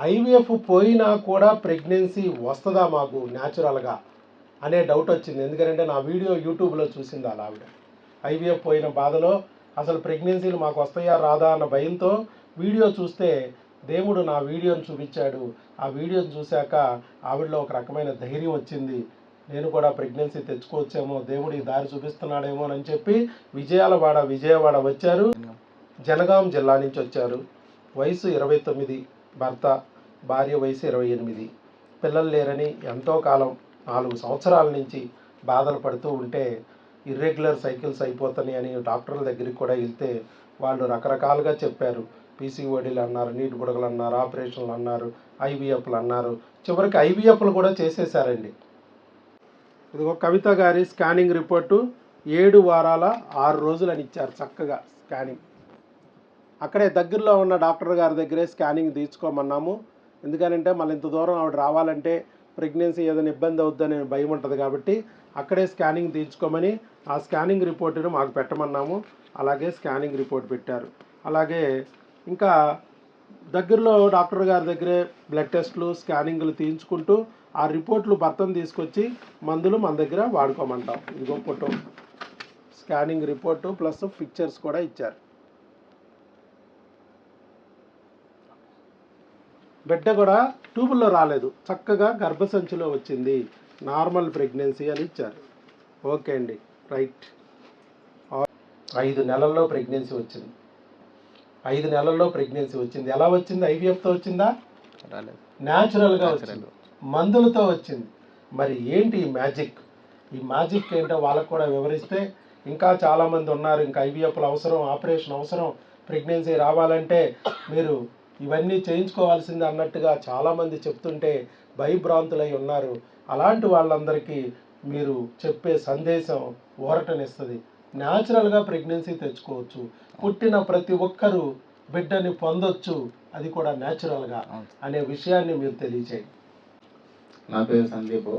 IVF పోయినా కూడా pregnancy వస్తుందా మాకు న్యాచురల్గా అనే డౌట్ వచ్చింది. ఎందుకంటే నా వీడియో యూట్యూబ్లో చూసింది అలా ఆవిడ. ఐవీఎఫ్ పోయిన బాధలో అసలు ప్రెగ్నెన్సీలు మాకు వస్తాయా రాదా అన్న భయంతో వీడియో చూస్తే దేవుడు నా వీడియోని చూపించాడు. ఆ వీడియోని చూశాక ఆవిడలో ఒక రకమైన ధైర్యం వచ్చింది. నేను కూడా ప్రెగ్నెన్సీ తెచ్చుకోవచ్చేమో దేవుడు ఈ దారి చూపిస్తున్నాడేమో అని చెప్పి విజయాలవాడ విజయవాడ వచ్చారు. జనగాం జిల్లా నుంచి వచ్చారు. వయసు ఇరవై తొమ్మిది. భర్త భార్య వయసు ఇరవై ఎనిమిది. పిల్లలు లేరని ఎంతో కాలం నాలుగు సంవత్సరాల నుంచి బాధలు పడుతూ ఉంటే ఇర్రెగ్యులర్ సైకిల్స్ అయిపోతున్నాయి అని డాక్టర్ల దగ్గరికి కూడా వెళ్తే వాళ్ళు రకరకాలుగా చెప్పారు. పీసీఓడీలు అన్నారు నీటి బుడగలు అన్నారు ఆపరేషన్లు అన్నారు ఐవీఎఫ్లు అన్నారు. చివరికి ఐవీఎఫ్లు కూడా చేసేసారండి ఇదిగో కవిత గారి స్కానింగ్ రిపోర్టు ఏడు వారాల ఆరు రోజులు అని ఇచ్చారు చక్కగా స్కానింగ్. అక్కడే దగ్గరలో ఉన్న డాక్టర్ గారి దగ్గరే స్కానింగ్ తీసుకోమన్నాము. ఎందుకనంటే మళ్ళీ ఇంత దూరం ఆవిడ రావాలంటే ప్రెగ్నెన్సీ ఏదైనా ఇబ్బంది అవుద్దని భయం ఉంటుంది కాబట్టి అక్కడే స్కానింగ్ తీసుకోమని ఆ స్కానింగ్ రిపోర్టును మాకు పెట్టమన్నాము. అలాగే స్కానింగ్ రిపోర్ట్ పెట్టారు. అలాగే ఇంకా దగ్గరలో డాక్టర్ గారి దగ్గరే బ్లడ్ టెస్ట్లు స్కానింగ్లు తీయించుకుంటూ ఆ రిపోర్ట్లు భర్తను తీసుకొచ్చి మందులు మన దగ్గర వాడుకోమంటాం. ఇదిగో photo. Scanning report plus pictures కూడా ఇచ్చారు. బిడ్డ కూడా ట్యూబుల్లో రాలేదు. చక్కగా గర్భసంచిలో వచ్చింది. నార్మల్ ప్రెగ్నెన్సీ అని ఇచ్చారు. ఓకే అండి. రైట్. ఐదు నెలల్లో ప్రెగ్నెన్సీ వచ్చింది. ఐదు నెలల్లో ప్రెగ్నెన్సీ వచ్చింది. ఎలా వచ్చింది? ఐవీఎఫ్తో వచ్చిందా? న్యాచురల్గా. వచ్చింది. మందులతో వచ్చింది. మరి ఏంటి ఈ మ్యాజిక్? ఈ మ్యాజిక్ ఏంటో వాళ్ళకు కూడా వివరిస్తే ఇంకా చాలామంది ఉన్నారు. ఇంకా ఐవీఎఫ్లు అవసరం ఆపరేషన్ అవసరం. ప్రెగ్నెన్సీ రావాలంటే మీరు ఇవన్నీ చేయించుకోవాల్సింది అన్నట్టుగా చాలామంది చెప్తుంటే భయభ్రాంతులై ఉన్నారు. అలాంటి వాళ్ళందరికీ మీరు చెప్పే సందేశం ఊరటనిస్తుంది. న్యాచురల్గా ప్రెగ్నెన్సీ తెచ్చుకోవచ్చు. పుట్టిన ప్రతి ఒక్కరూ బిడ్డని పొందొచ్చు. అది కూడా న్యాచురల్గా. అనే విషయాన్ని మీరు తెలియచేయండి నా పేరు సందీప్.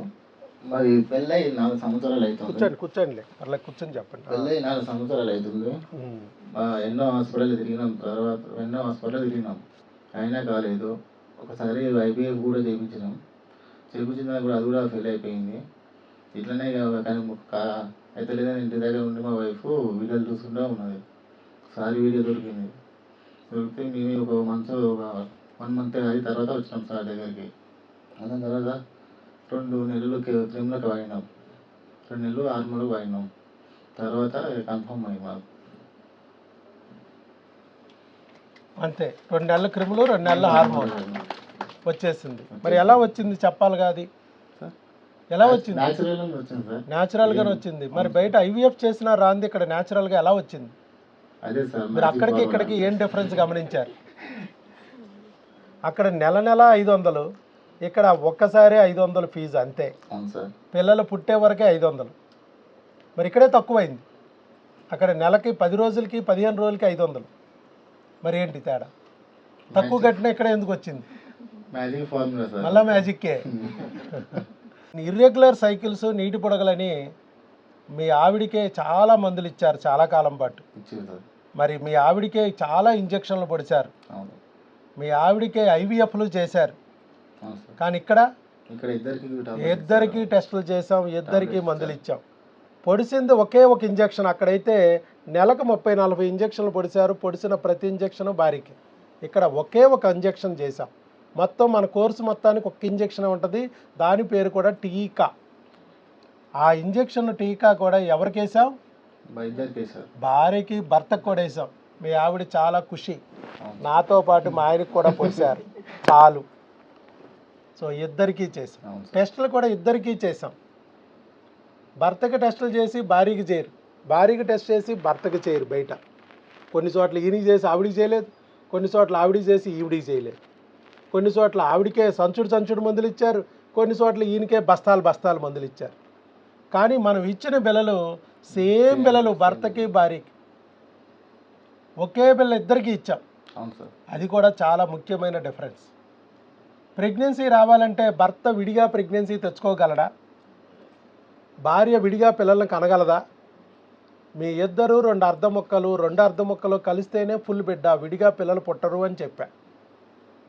మరి పెళ్ళై నాలుగు సంవత్సరాలు అవుతుంది కూర్చోండి కూర్చోండి అట్లా కూర్చొని చెప్పండి. పెళ్ళై నాలుగు సంవత్సరాలు అవుతుంది ఎన్నో హాస్పిటల్ తిరిగినాం. తర్వాత ఎన్నో హాస్పిటల్ తిరిగినాం. అయినా కాలేదు. ఒకసారి ఐపీఎఫ్ కూడా చేయించినాం చేయించిన కూడా అది కూడా ఫెయిల్ అయిపోయింది. ఇట్లనే ఇక కానీ అయితే లేదని ఇంటి దగ్గర ఉండి మా వైఫ్ వీడియోలు చూసుకుంటూ ఉన్నది. ఒకసారి వీడియో దొరికింది. దొరికితే మేము ఒక మంత్ ఒక వన్ మంత్ అది తర్వాత వచ్చినాం సార్ దగ్గరికి. దాని తర్వాత రెండు నెలలు త్రిములకు వాడినాం. రెండు నెలలు ఆర్మూలకు వాడినాం. తర్వాత కన్ఫర్మ్ అయ్యి మాకు. అంతే. రెండు నెలల క్రిములు రెండు నెలల హార్మోన్ వచ్చేసింది. మరి ఎలా వచ్చింది చెప్పాలిగా అది? సార్? ఎలా వచ్చింది? న్యాచురల్ వచ్చింది మరి బయట ఐవీఎఫ్ చేసిన రాంది ఇక్కడ న్యాచురల్గా ఎలా వచ్చింది? అదే సార్ మీరు అక్కడికి. ఇక్కడికి ఏం డిఫరెన్స్ గమనించారు? అక్కడ నెల నెల ఐదు వందలు ఇక్కడ ఒక్కసారి ఐదు వందలు ఫీజు అంతే పిల్లలు పుట్టే వరకే ఐదు వందలు మరి ఇక్కడే తక్కువైంది. అక్కడ నెలకి పది రోజులకి పదిహేను రోజులకి ఐదు వందలు మరి ఏంటి తేడా? తక్కువ కట్టిన ఇక్కడ ఎందుకు వచ్చింది? మ్యాజిక్ ఫార్ములా సార్ మళ్ళా మ్యాజిక్కే ఇర్రెగ్యులర్ సైకిల్స్ నీటి పొడగలని మీ ఆవిడికే చాలా మందులు ఇచ్చారు చాలా కాలం పాటు. మరి మీ ఆవిడికే చాలా ఇంజక్షన్లు పొడిచారు. మీ ఆవిడికే ఐవీఎఫ్లు చేశారు. కానీ ఇక్కడ ఇద్దరికి టెస్టులు చేసాం ఇద్దరికి మందులు ఇచ్చాం. పొడిసింది ఒకే ఒక ఇంజక్షన్. అక్కడైతే నెలకు ముప్పై నలభై ఇంజక్షన్లు పొడిచారు పొడిసిన ప్రతి ఇంజక్షన్ భారీకి ఇక్కడ ఒకే ఒక ఇంజక్షన్ చేసాం మొత్తం మన కోర్సు మొత్తానికి ఒక ఇంజక్షన్ ఉంటుంది. దాని పేరు కూడా టీకా. ఆ ఇంజక్షన్ టీకా కూడా ఎవరికి వేసాం భార్యకి భర్తకు కూడా వేసాం మీ ఆవిడ చాలా ఖుషి. నాతో పాటు మా ఆయనకి కూడా పొడిచారు చాలు. సో ఇద్దరికీ చేసాం టెస్టులు కూడా ఇద్దరికీ చేసాం భర్తకి టెస్టులు చేసి భార్యకి చేయరు. భార్యకి టెస్ట్ చేసి భర్తకి చేయరు బయట. కొన్ని చోట్ల ఈయనకి చేసి ఆవిడికి చేయలేదు. కొన్ని చోట్ల ఆవిడికి చేసి ఈవిడికి చేయలేదు. కొన్ని చోట్ల ఆవిడికే సంచుడు సంచుడు మందులు ఇచ్చారు. కొన్ని చోట్ల ఈయనకే బస్తాలు బస్తాలు మందులు ఇచ్చారు. కానీ మనం ఇచ్చిన బిల్లలు సేమ్ బిల్లలు భర్తకి భార్యకి. ఒకే బిల్ల ఇద్దరికి ఇచ్చాం. అవును సార్. అది కూడా చాలా ముఖ్యమైన డిఫరెన్స్. ప్రెగ్నెన్సీ రావాలంటే భర్త విడిగా ప్రెగ్నెన్సీ తెచ్చుకోగలడా? భార్య విడిగా పిల్లల్ని కనగలదా? మీ ఇద్దరు రెండు అర్ధ మొక్కలు రెండు అర్ధ మొక్కలు కలిస్తేనే ఫుల్ బిడ్డ విడిగా పిల్లలు పుట్టరు అని చెప్పా.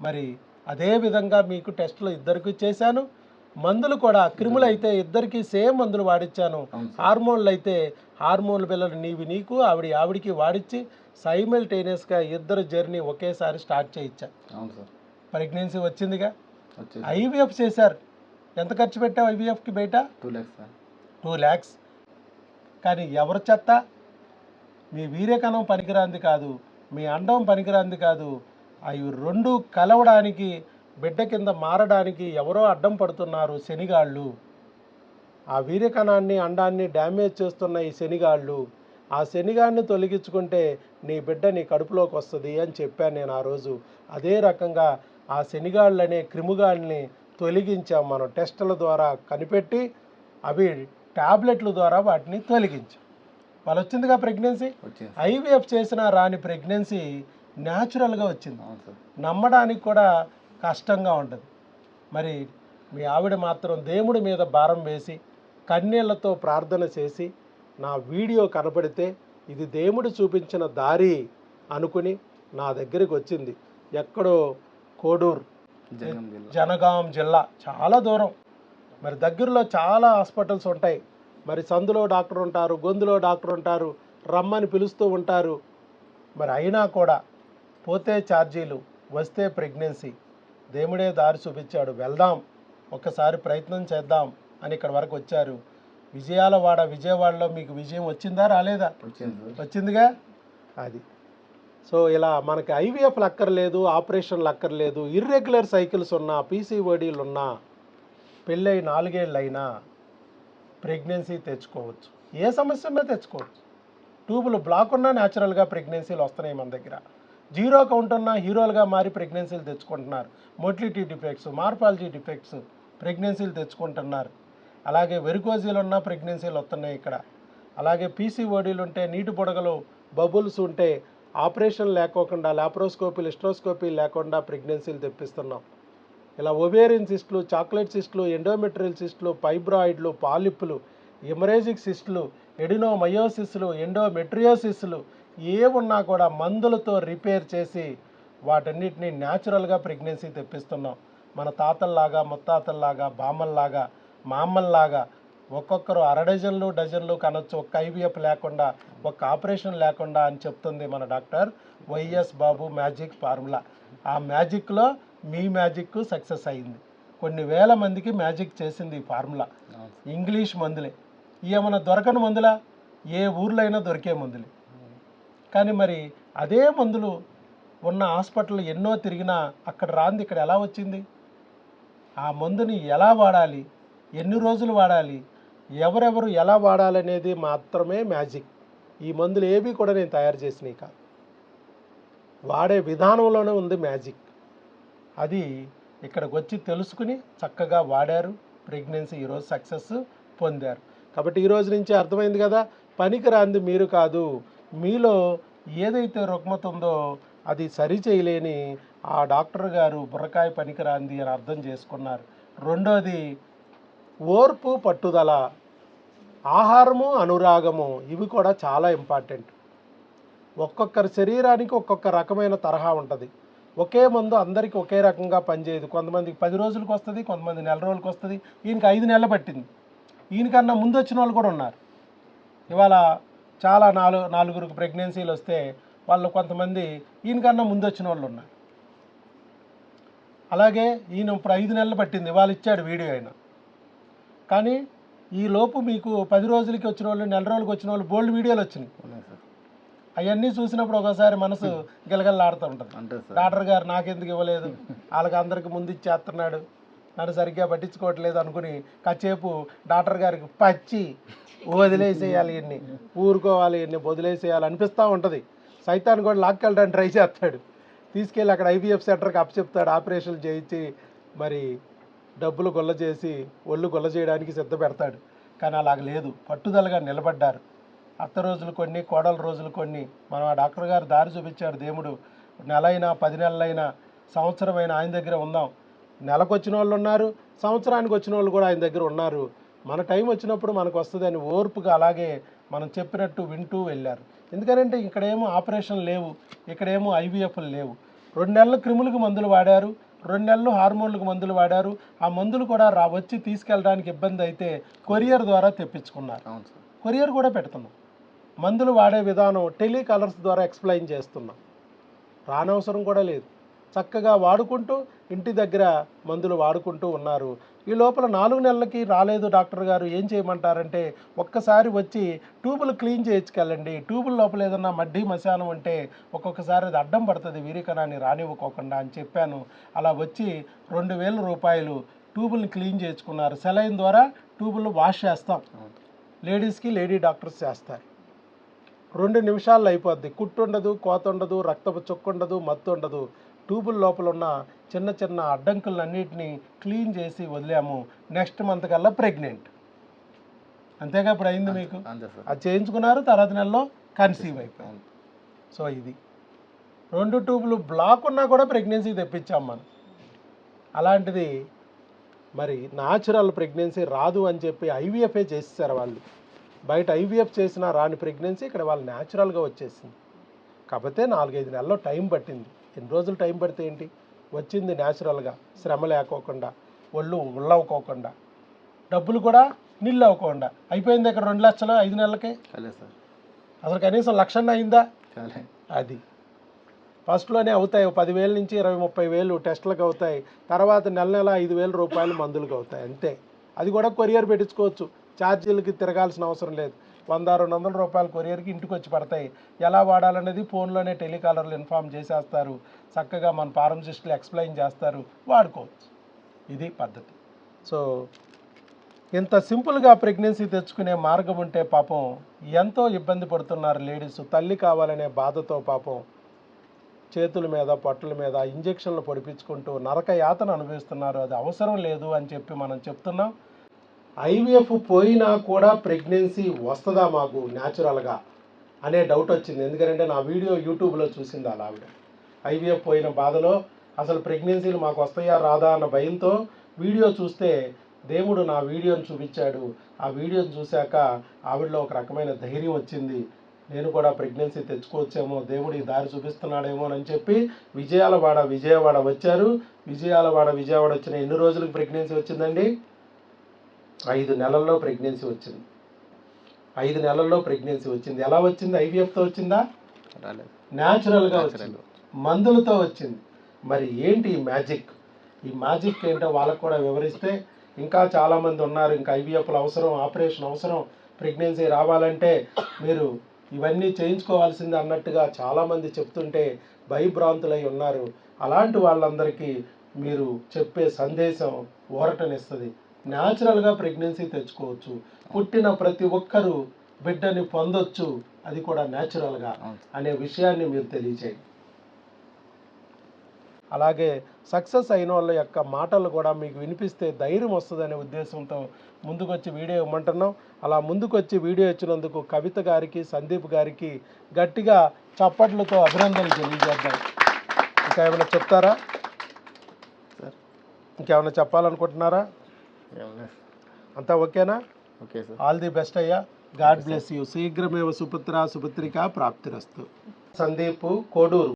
మరి అదే విధంగా మీకు టెస్టులు ఇద్దరికి చేశాను. మందులు కూడా క్రిములు అయితే ఇద్దరికి సేమ్ మందులు వాడిచ్చాను. హార్మోన్లు అయితే హార్మోన్ పిల్లలు నీవి నీకు ఆవిడ ఆవిడికి వాడిచ్చి సైమల్టేనియస్గా ఇద్దరు జర్నీ ఒకేసారి స్టార్ట్ చేయించా. ప్రెగ్నెన్సీ వచ్చిందిగా? ఐవీఎఫ్ చేశారు. ఎంత ఖర్చు పెట్టావు ఐవీఎఫ్కి బయట? Two lakhs two lakhs. కానీ ఎవరు చెత్త? మీ వీర్యకణం పనికిరాంది కాదు మీ అండం పనికిరాంది కాదు. అవి రెండు కలవడానికి బిడ్డ కింద మారడానికి ఎవరో అడ్డం పడుతున్నారు శనిగాళ్ళు. ఆ వీర్యకణాన్ని అండాన్ని డ్యామేజ్ చేస్తున్న ఈ శనిగాళ్ళు. ఆ శనిగాన్ని తొలగించుకుంటే నీ బిడ్డ నీ కడుపులోకి వస్తుంది అని చెప్పాను నేను ఆ రోజు. అదే రకంగా ఆ శనిగాళ్ళు అనే క్రిముగాళ్ళని తొలగించాం మనం టెస్టుల ద్వారా కనిపెట్టి అవి టాబ్లెట్ల ద్వారా వాటిని తొలగించాం. వాళ్ళు వచ్చిందిగా ప్రెగ్నెన్సీ ఐవీఎఫ్ చేసిన రాని ప్రెగ్నెన్సీ న్యాచురల్గా వచ్చింది. నమ్మడానికి కూడా కష్టంగా ఉంటుంది. మరి మీ ఆవిడ మాత్రం దేవుడి మీద భారం వేసి కన్నీళ్ళతో ప్రార్థన చేసి నా వీడియో కనపడితే ఇది దేవుడు చూపించిన దారి అనుకుని నా దగ్గరికి వచ్చింది. ఎక్కడో కోడూరు జనగాం జిల్లా. చాలా దూరం. మరి దగ్గరలో చాలా హాస్పిటల్స్ ఉంటాయి. మరి సందులో డాక్టర్ ఉంటారు గొంతులో డాక్టర్ ఉంటారు రమ్మని పిలుస్తూ ఉంటారు. మరి అయినా కూడా పోతే ఛార్జీలు వస్తే ప్రెగ్నెన్సీ. దేవుడే దారి చూపించాడు. వెళ్దాం ఒక్కసారి ప్రయత్నం చేద్దాం అని ఇక్కడ వరకు వచ్చారు. విజయాలవాడ విజయవాడలో మీకు విజయం వచ్చిందా రాలేదా? వచ్చిందిగా? అది. సో ఇలా మనకి ఐవీఎఫ్లు అక్కర్లేదు ఆపరేషన్లు అక్కర్లేదు ఇర్రెగ్యులర్ సైకిల్స్ ఉన్నా పీసీఓడీలు ఉన్నా పెళ్ళై నాలుగేళ్ళు అయినా ప్రెగ్నెన్సీ తెచ్చుకోవచ్చు. ఏ సమస్య ఉన్నా తెచ్చుకోవచ్చు. ట్యూబులు బ్లాక్ ఉన్నా న్యాచురల్గా ప్రెగ్నెన్సీలు వస్తున్నాయి మన దగ్గర. జీరో కౌంట్ ఉన్నా హీరోలుగా మారి ప్రెగ్నెన్సీలు తెచ్చుకుంటున్నారు. మోటిలిటీ డిఫెక్ట్స్ మార్పాలజీ డిఫెక్ట్స్ ప్రెగ్నెన్సీలు తెచ్చుకుంటున్నారు. అలాగే వెరికోజీలు ఉన్న ప్రెగ్నెన్సీలు వస్తున్నాయి ఇక్కడ. అలాగే పీసీఓడీలు ఉంటే నీటి బుడగలు బబుల్స్ ఉంటే ఆపరేషన్ లేకోకుండా లాప్రోస్కోపీలు లిస్ట్రోస్కోపీ లేకుండా ప్రెగ్నెన్సీలు తెప్పిస్తున్నాం. ఇలా ఒవేరియన్ సిస్టులు చాక్లెట్ సిస్టులు ఎండోమెట్రియల్ సిస్టులు ఫైబ్రాయిడ్లు పాలిప్పులు ఎమరేజిక్ సిస్టులు ఎడినోమయోసిస్లు ఎండోమెట్రియోసిస్లు ఏ ఉన్నా కూడా మందులతో రిపేర్ చేసి వాటన్నిటిని న్యాచురల్గా ప్రెగ్నెన్సీ తెప్పిస్తున్నాం. మన తాతల్లాగా ముత్తాతల్లాగా బామ్మల్లాగా మామల్లాగా ఒక్కొక్కరు అర డజన్లు డజన్లు కనొచ్చు. ఒక్క ఐవీఎఫ్ లేకుండా ఒక్క ఆపరేషన్ లేకుండా అని చెప్తుంది మన doctor. YS Babu magic formula. ఆ మ్యాజిక్లో మీ మ్యాజిక్ సక్సెస్ అయింది. కొన్ని వేల మందికి మ్యాజిక్ చేసింది ఈ ఫార్ములా. ఇంగ్లీష్ మందులే. ఏమైనా దొరకని మందులా? ఏ ఊర్లో అయినా దొరికే మందులే. కానీ మరి అదే మందులు ఉన్న హాస్పిటల్ ఎన్నో తిరిగినా అక్కడ రాంది ఇక్కడ ఎలా వచ్చింది? ఆ మందుని ఎలా వాడాలి? ఎన్ని రోజులు వాడాలి? ఎవరెవరు ఎలా వాడాలనేది మాత్రమే మ్యాజిక్. ఈ మందులు ఏవి కూడా నేను తయారు చేసినవి కాదు. వాడే విధానంలోనే ఉంది మ్యాజిక్. అది ఇక్కడికి వచ్చి తెలుసుకుని చక్కగా వాడారు. ప్రెగ్నెన్సీ ఈరోజు సక్సెస్ పొందారు. కాబట్టి ఈరోజు నుంచి అర్థమైంది కదా పనికిరాంది మీరు కాదు. మీలో ఏదైతే రుగ్మత ఉందో అది సరి చేయలేని ఆ డాక్టర్ గారు బుర్రకాయ పనికిరాంది అని అర్థం చేసుకున్నారు. రెండోది ఓర్పు పట్టుదల. ఆహారము అనురాగము ఇవి కూడా చాలా ఇంపార్టెంట్. ఒక్కొక్కరి శరీరానికి ఒక్కొక్క రకమైన తరహా ఉంటుంది. ఒకే మందు అందరికీ ఒకే రకంగా పనిచేయదు. కొంతమందికి పది రోజులకు వస్తుంది కొంతమంది నెల రోజులకు వస్తుంది. ఈయనకి ఐదు నెలలు పట్టింది. ఈయనకన్నా ముందు వచ్చిన వాళ్ళు కూడా ఉన్నారు. ఇవాళ చాలా నాలుగు నాలుగురికి ప్రెగ్నెన్సీలు వస్తే వాళ్ళు కొంతమంది ఈయనకన్నా ముందు వచ్చిన వాళ్ళు ఉన్నారు. అలాగే ఈయన ఇప్పుడు ఐదు నెలలు పట్టింది. వాళ్ళు ఇచ్చాడు వీడియో అయినా కానీ ఈ లోపు మీకు పది రోజులకి వచ్చిన వాళ్ళు నెల రోజులకి వచ్చిన వాళ్ళు బోల్డ్ వీడియోలు వచ్చినాయి. అవన్నీ చూసినప్పుడు ఒకసారి మనసు గిలగల్లాడుతూ ఉంటుంది. డాక్టర్ గారు నాకెందుకు ఇవ్వలేదు? వాళ్ళకి అందరికి ముందు ఇచ్చేస్తున్నాడు నన్ను సరిగ్గా పట్టించుకోవట్లేదు అనుకుని కాసేపు డాక్టర్ గారికి పచ్చి వదిలేసేయాలి ఇన్ని ఊరుకోవాలి ఇన్ని వదిలేసేయాలి అనిపిస్తూ ఉంటుంది. సైతాన్ కూడా లాక్కెళ్ళడానికి ట్రై చేస్తాడు. తీసుకెళ్ళి అక్కడ ఐవీఎఫ్ సెంటర్కి అప్పచెప్తాడు ఆపరేషన్లు చేయించి మరి డబ్బులు గొల్ల చేసి ఒళ్ళు గొల్ల చేయడానికి సిద్ధ పెడతాడు కానీ అలాగ లేదు. పట్టుదలగా నిలబడ్డారు. అత్త రోజులు కొన్ని కోడల రోజులు కొన్ని. మనం ఆ డాక్టర్ గారు దారి చూపించాడు దేవుడు. నెలైనా పది నెలలైనా సంవత్సరమైనా ఆయన దగ్గర ఉందాం నెలకు వచ్చిన వాళ్ళు ఉన్నారు సంవత్సరానికి వచ్చిన వాళ్ళు కూడా ఆయన దగ్గర ఉన్నారు. మన టైం వచ్చినప్పుడు మనకు వస్తుందని ఓర్పుగా అలాగే మనం చెప్పినట్టు వింటూ వెళ్ళారు. ఎందుకంటే ఇక్కడేమో ఆపరేషన్ లేవు ఇక్కడేమో ఐవీఎఫ్లు లేవు. రెండు నెలల క్రిములకు మందులు వాడారు రెండు నెలలు హార్మోన్లకు మందులు వాడారు. ఆ మందులు కూడా రా వచ్చి తీసుకెళ్ళడానికి ఇబ్బంది అయితే కొరియర్ ద్వారా తెప్పించుకున్నారు. కొరియర్ కూడా పెడుతున్నాం. మందులు వాడే విధానం టెలికాలర్స్ ద్వారా ఎక్స్ప్లెయిన్ చేస్తున్నాం. రానవసరం కూడా లేదు. చక్కగా వాడుకుంటూ ఇంటి దగ్గర మందులు వాడుకుంటూ ఉన్నారు. ఈ లోపల నాలుగు నెలలకి రాలేదు డాక్టర్ గారు. ఏం చేయమంటారంటే ఒక్కసారి వచ్చి ట్యూబులు క్లీన్ చేయించుకెళ్ళండి. ట్యూబుల లోపల ఏదన్నా మడ్డి మశానం ఉంటే ఒక్కొక్కసారి అది అడ్డం పడుతుంది. వీరికణాన్ని రానివ్వకోకుండా అని చెప్పాను. అలా వచ్చి రెండు వేల రూపాయలు ట్యూబుల్ని క్లీన్ చేయించుకున్నారు. సెలైన్ ద్వారా ట్యూబులు వాష్ చేస్తాం. లేడీస్కి లేడీ డాక్టర్స్ చేస్తారు. రెండు నిమిషాల్లో అయిపోద్ది. కుట్టు ఉండదు కోత ఉండదు రక్తపు చుక్క ఉండదు మత్తు ఉండదు ట్యూబుల లోపల ఉన్న చిన్న చిన్న అడ్డంకులన్నిటినీ క్లీన్ చేసి వదిలాము. నెక్స్ట్ మంత్ కల్లా ప్రెగ్నెంట్. అంతేగా ఇప్పుడు అయింది మీకు? అది చేయించుకున్నారు తర్వాత నెలలో కన్సీవ్ అయిపోయింది. సో ఇది. రెండు ట్యూబులు బ్లాక్ ఉన్నా కూడా ప్రెగ్నెన్సీ తెప్పించాం మనం. అలాంటిది మరి న్యాచురల్ ప్రెగ్నెన్సీ రాదు అని చెప్పి ఐవీఎఫ్ఏ చేసేసారు వాళ్ళు. బయట ఐవీఎఫ్ చేసినా రాని ప్రెగ్నెన్సీ ఇక్కడ వాళ్ళు న్యాచురల్గా వచ్చేసింది. కాకపోతే నాలుగైదు నెలల్లో టైం పట్టింది. ఎన్ని రోజులు టైం పడితే ఏంటి? వచ్చింది న్యాచురల్గా. శ్రమ లేకోకుండా ఒళ్ళు ఉళ్ళవుకోకుండా డబ్బులు కూడా నిల్లు అవ్వకుండా అయిపోయింది ఇక్కడ రెండు లక్షలు ఐదు నెలలకే? సార్. అసలు కనీసం లక్షన్న అయిందా? అది. ఫస్ట్లోనే అవుతాయి పదివేల నుంచి ఇరవై ముప్పై వేలు టెస్టులకు అవుతాయి. తర్వాత నెల నెల ఐదు వేల రూపాయలు మందులకు అవుతాయి అంతే. అది కూడా కొరియర్ పెట్టించుకోవచ్చు. ఛార్జీలకి తిరగాల్సిన అవసరం లేదు. వంద రెండు వందల రూపాయలు కొరియర్కి ఇంటికి వచ్చి పడతాయి. ఎలా వాడాలనేది ఫోన్లోనే టెలికాలర్లు ఇన్ఫామ్ చేసేస్తారు. చక్కగా మన ఫార్మసిస్టులు ఎక్స్ప్లెయిన్ చేస్తారు. వాడుకోవచ్చు. ఇది పద్ధతి. సో ఇంత సింపుల్గా ప్రెగ్నెన్సీ తెచ్చుకునే మార్గం ఉంటే పాపం ఎంతో ఇబ్బంది పడుతున్నారు లేడీస్. తల్లి కావాలనే బాధతో పాపం చేతుల మీద పట్టుల మీద ఇంజెక్షన్లు పొడిపించుకుంటూ నరక యాతను అనుభవిస్తున్నారు. అది అవసరం లేదు అని చెప్పి మనం చెప్తున్నాం. ఐవీఎఫ్ పోయినా కూడా ప్రెగ్నెన్సీ వస్తుందా మాకు న్యాచురల్గా అనే డౌట్ వచ్చింది. ఎందుకంటే నా వీడియో యూట్యూబ్లో చూసింది అలా ఆవిడ. ఐవీఎఫ్ పోయిన బాధలో అసలు ప్రెగ్నెన్సీలు మాకు వస్తాయా రాదా అన్న భయంతో వీడియో చూస్తే దేవుడు నా వీడియోని చూపించాడు. ఆ వీడియోని చూశాక ఆవిడలో ఒక రకమైన ధైర్యం వచ్చింది. నేను కూడా ప్రెగ్నెన్సీ తెచ్చుకోవచ్చేమో దేవుడు ఈ దారి చూపిస్తున్నాడేమో అని చెప్పి విజయాలవాడ విజయవాడ వచ్చారు. విజయాలవాడ విజయవాడ వచ్చిన ఎన్ని రోజులకు ప్రెగ్నెన్సీ వచ్చిందండి? ఐదు నెలల్లో ప్రెగ్నెన్సీ వచ్చింది. ఐదు నెలల్లో ప్రెగ్నెన్సీ వచ్చింది. ఎలా వచ్చింది? ఐవీఎఫ్తో వచ్చిందా? న్యాచురల్గా. వచ్చింది. మందులతో వచ్చింది. మరి ఏంటి ఈ మ్యాజిక్? ఈ మ్యాజిక్ ఏంటో వాళ్ళకు కూడా వివరిస్తే ఇంకా చాలామంది ఉన్నారు. ఇంకా ఐవీఎఫ్లు అవసరం ఆపరేషన్ అవసరం ప్రెగ్నెన్సీ రావాలంటే మీరు ఇవన్నీ చేయించుకోవాల్సింది అన్నట్టుగా చాలామంది చెప్తుంటే భయభ్రాంతులై ఉన్నారు. అలాంటి వాళ్ళందరికీ మీరు చెప్పే సందేశం ఊరటనిస్తుంది న్యాచురల్గా ప్రెగ్నెన్సీ తెచ్చుకోవచ్చు. పుట్టిన ప్రతి ఒక్కరూ బిడ్డని పొందొచ్చు. అది కూడా న్యాచురల్గా అనే విషయాన్ని మీరు తెలియచేయండి. అలాగే సక్సెస్ అయిన వాళ్ళ యొక్క మాటలు కూడా మీకు వినిపిస్తే ధైర్యం వస్తుందనే ఉద్దేశంతో ముందుకొచ్చి వీడియో ఇవ్వమంటున్నాం. అలా ముందుకొచ్చి వీడియో ఇచ్చినందుకు కవిత గారికి సందీప్ గారికి గట్టిగా చప్పట్లతో అభినందనలు తెలియజేద్దాం. ఇంకా ఏమైనా చెప్తారా? సార్. ఇంకేమైనా చెప్పాలనుకుంటున్నారా? అంతా ఓకేనా? Okay sir. All the best అయ్యా. గాడ్ బ్లెస్ యూ శీఘ్రమేవ సుపుత్ర సుపుత్రిక ప్రాప్తిరస్తు. సందీప్ కోడూరు.